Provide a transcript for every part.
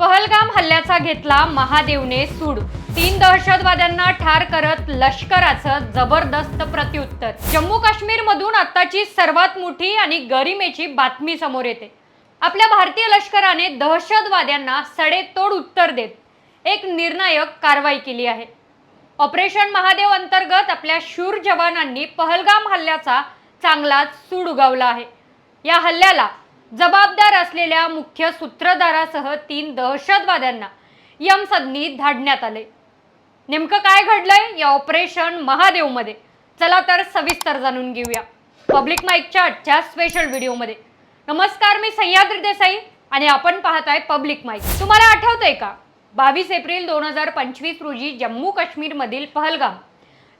पहलगाम हल्ल्याचा घेतला महादेवने सूड. तीन दहशतवाद्यांना ठार करत लष्कराचं जबरदस्त प्रत्युत्तर. जम्मू काश्मीर मधून आत्ताची सर्वात मोठी आणि गरिमेची बातमी समोर येते. आपल्या भारतीय लष्कराने दहशतवाद्यांना सडेतोड उत्तर देत एक निर्णायक कारवाई केली आहे. ऑपरेशन महादेव अंतर्गत आपल्या शूर जवानांनी पहलगाम हल्ल्याचा चांगलाच सूड उगवला आहे. या हल्ल्याला जबाबदार असलेल्या मुख्य सूत्रधारासह तीन दहशतवाद्यांना यमसदनी धाडण्यात आले. नेमकं काय घडलंय? या ऑपरेशन महादेवमध्ये. चला तर सविस्तर जाणून घेऊया. पब्लिक माईकच्या आजच्या स्पेशल व्हिडिओमध्ये नमस्कार मी सह्याद्री देसाई आणि आपण पाहताय पब्लिक माईक. तुम्हाला आठवतंय का? बावीस एप्रिल दोन हजार पंचवीस रोजी जम्मू काश्मीरमधील पहलगाम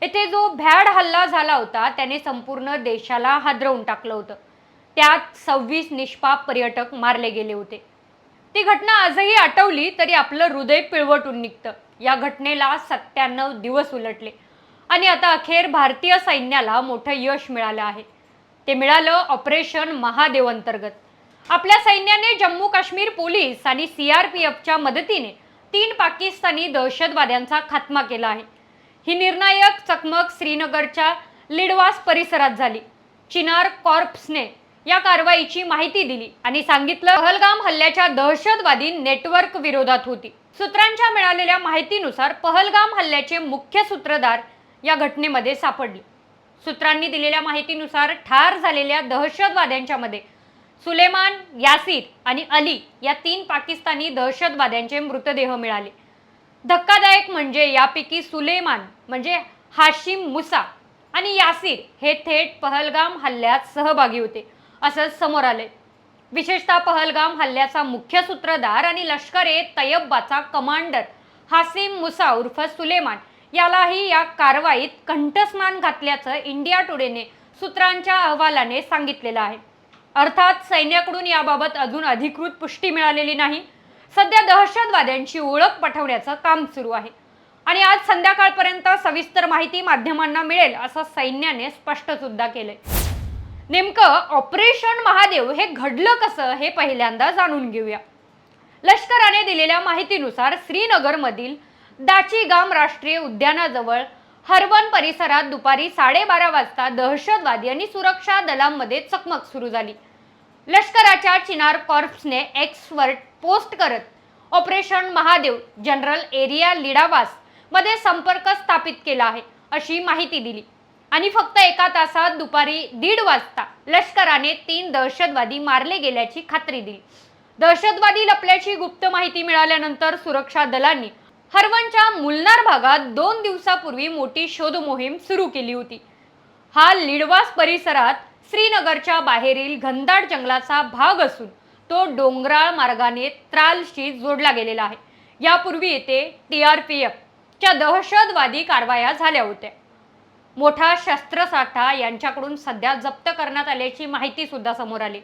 येथे जो भ्याड हल्ला झाला होता त्याने संपूर्ण देशाला हादरवून टाकलं होतं. त्यात सव्वीस निष्पाप पर्यटक मारले गेले होते. ती घटना आजही आठवली तरी आपलं हृदय पिळवटून निघतं. या घटनेला सत्त्याण्णव दिवस उलटले. आणि आता अखेर भारतीय सैन्याला मोठं यश मिळालं आहे. ते मिळालं ऑपरेशन महादेव अंतर्गत आपल्या सैन्याने जम्मू काश्मीर पोलीस आणि सी आर पी एफच्या मदतीने तीन पाकिस्तानी दहशतवाद्यांचा खात्मा केला आहे. ही निर्णायक चकमक श्रीनगरच्या लिडवास परिसरात झाली. चिनार कॉर्प्सने या कारवाईची माहिती दिली आणि सांगितलं पहलगाम हल्ल्याच्या दहशतवादी नेटवर्क विरोधात होती. सूत्रांच्या मिळालेल्या माहितीनुसार पहलगाम हल्ल्याचे मुख्य सूत्रधार या घटनेमध्ये सापडले. सूत्रांनी दिलेल्या माहितीनुसार ठार झालेल्या दहशतवाद्यांच्या मध्ये सुलेमान यासिर आणि अली या तीन पाकिस्तानी दहशतवाद्यांचे मृतदेह मिळाले. धक्कादायक म्हणजे यापैकी सुलेमान म्हणजे हाशिम मुसा आणि यासीर हे थेट पहलगाम हल्ल्यात सहभागी होते. असं समोर आले विशेषतः पहलगाम हल्ल्याचा मुख्य सूत्रधार आणि लष्कर ए तयब्बाचा कमांडर हासिम मुसा उर्फ सुलेमान यालाही या कारवाईत कंठस्नान घातल्याचं इंडिया टुडेने सूत्रांच्या अहवालाने सांगितलेलं आहे. अर्थात सैन्याकडून याबाबत अजून अधिकृत पुष्टी मिळालेली नाही. सध्या दहशतवाद्यांची ओळख पटवण्याचं काम सुरू आहे. आणि आज संध्याकाळपर्यंत सविस्तर माहिती माध्यमांना मिळेल असं सैन्याने स्पष्ट सुद्धा केलंय. नेमकं ऑपरेशन महादेव हे घडलं कसं हे पहिल्यांदा जाणून घेऊया. लष्कराने दिलेल्या माहितीनुसार श्रीनगरमधील दाचीगाम राष्ट्रीय उद्यानाजवळ हरवन परिसरात दुपारी साडेबारा वाजता दहशतवादी आणि सुरक्षा दलांमध्ये चकमक सुरू झाली. लष्कराच्या चिनार कॉर्प्सने एक्सवर पोस्ट करत ऑपरेशन महादेव जनरल एरिया लिडावासमध्ये संपर्क स्थापित केला आहे अशी माहिती दिली. आणि फक्त एका तासात दुपारी दीड वाजता लष्कराने तीन दहशतवादी मारले गेल्याची खात्री दिली. दहशतवादी लपल्याची गुप्त माहिती मिळाल्यानंतर सुरक्षा दलांनी हरवणच्या मुलनार भागात दोन दिवसापूर्वी मोठी शोध मोहीम सुरू केली होती. हा लिडवास परिसरात श्रीनगरच्या बाहेरील घनदाट जंगलाचा भाग असून तो डोंगराळ मार्गाने त्रालशी जोडला गेलेला आहे. यापूर्वी येथे टी आर पी एफच्या दहशतवादी कारवाया झाल्या होत्या. मोठा शस्त्रसाठा यांच्याकडून सध्या जप्त करण्यात आल्याची माहिती सुद्धा समोर आली.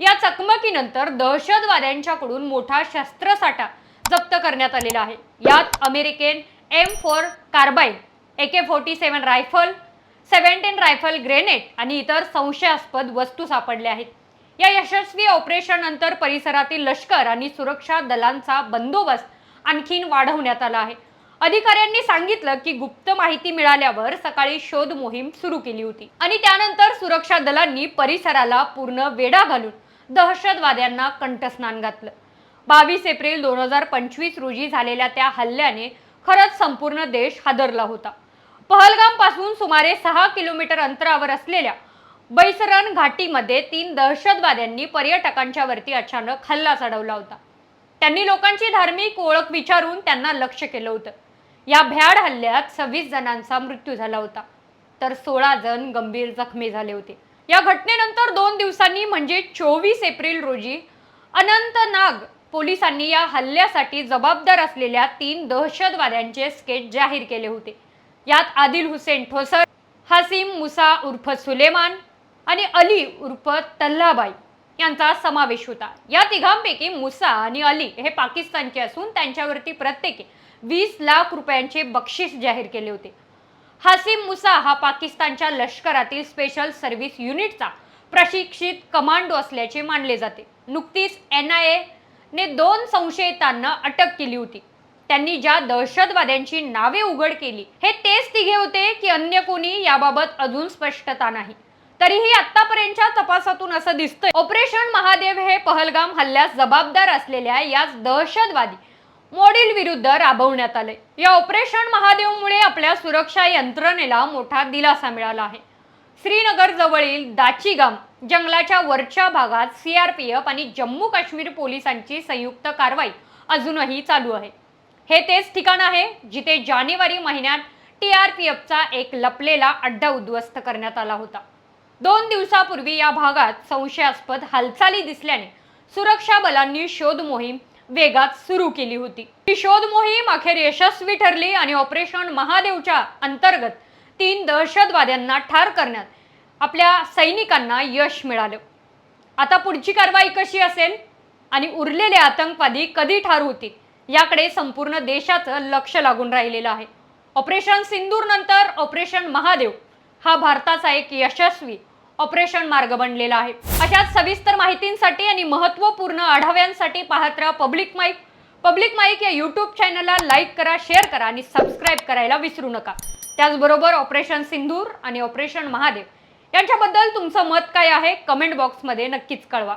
या चकमकीनंतर दहशतवाद्यांच्याकडून मोठा शस्त्रसाठा जप्त करण्यात आलेला आहे. यात American M four carbine A K forty seven rifle seventeen rifle grenade आणि इतर संशयास्पद वस्तू सापडल्या आहेत. या यशस्वी ऑपरेशन नंतर परिसरातील लष्कर आणि सुरक्षा दलांचा बंदोबस्त आणखीन वाढवण्यात आला आहे. अधिकाऱ्यांनी सांगितलं की गुप्त माहिती मिळाल्यावर सकाळी शोध मोहीम सुरू केली होती. आणि त्यानंतर सुरक्षा दलांनी परिसराला पूर्ण वेढा घालून दहशतवाद्यांना कंठस्नान घातलं. बावीस एप्रिल दोन हजार पंचवीस रोजी झालेल्या त्या हल्ल्याने खरंच संपूर्ण देश हादरला होता. पहलगामपासून सुमारे सहा किलोमीटर अंतरावर असलेल्या बैसरन घाटीमध्ये तीन दहशतवाद्यांनी पर्यटकांच्या वरती अचानक हल्ला चढवला होता. त्यांनी लोकांची धार्मिक ओळख विचारून त्यांना लक्ष केलं होतं. या भ्याड हल्ल्यात सव्वीस जणांचा मृत्यू झाला होता. तर सोळा जण गंभीर जखमी झाले होते. या घटनेनंतर दोन दिवसांनी म्हणजे चोवीस एप्रिल रोजी अनंतनाग पोलिसांनी या हल्ल्यासाठी जबाबदार असलेल्या तीन दहशतवाद्यांचे स्केच जाहीर केले होते. यात आदिल हुसेन ठोसर हासिम मुसा उर्फ सुलेमान आणि अली उर्फ तल्लाबाई यांचा समावेश होता. या तिघांपैकी मुसा आणि अली हे पाकिस्तानचे असून त्यांच्यावरती प्रत्येकी वीस लाख रुपयांचे बक्षीस जाहीर केले होते. हासिम मुसा हा पाकिस्तानच्या लष्करातील स्पेशल सर्व्हिस युनिटचा प्रशिक्षित कमांडो असल्याचे मानले जाते. नुकतीच एन आय ए ने दोन संशयितांना अटक केली होती. त्यांनी ज्या दहशतवाद्यांची नावे उघड केली हे तेच तिघे होते की अन्य कोणी याबाबत अजून स्पष्टता नाही. तरीही आतापर्यंतच्या तपासातून असं दिसतंय ऑपरेशन महादेव हे पहलगाम हल्ल्यास जबाबदार असलेल्या याच दहशतवादी मोडील विरुद्ध राबवण्यात आले. या ऑपरेशन महादेवमुळे आपल्या सुरक्षा यंत्रणेला मोठा दिलासा मिळाला आहे. श्रीनगर जवळील दाचीगाम जंगलाच्या वरच्या भागात सीआरपीएफ आणि जम्मू काश्मीर पोलिसांची संयुक्त कारवाई अजूनही चालू आहे. हे तेच ठिकाण आहे जिथे जानेवारी महिन्यात टीआरपीएफचा एक लपलेला अड्डा उद्ध्वस्त करण्यात आला होता. दोन दिवसापूर्वी या भागात संशयास्पद हालचाली दिसल्याने सुरक्षा बलांनी शोध मोहीम वेगात सुरू केली होती. ही शोध मोहीम अखेर यशस्वी ठरली आणि ऑपरेशन महादेवच्या अंतर्गत तीन दहशतवाद्यांना ठार करण्यात आपल्या सैनिकांना यश मिळालं. आता पुढची कारवाई कशी असेल आणि उरलेले आतंकवादी कधी ठार होतील याकडे संपूर्ण देशाचं लक्ष लागून राहिलेलं आहे. ऑपरेशन सिंदूर नंतर ऑपरेशन महादेव हा भारताचा एक यशस्वी ऑपरेशन मार्ग बनलेला आहे. अशाच सविस्तर माहितींसाठी आणि महत्त्वपूर्ण आढाव्यांसाठी पाहत राहा पब्लिक माईक. पब्लिक माईक या यूट्यूब चॅनलला लाईक करा शेअर करा आणि सबस्क्राईब करायला विसरू नका. त्याचबरोबर ऑपरेशन सिंधूर आणि ऑपरेशन महादेव यांच्याबद्दल तुमचं मत काय आहे? कमेंट बॉक्समध्ये नक्कीच कळवा.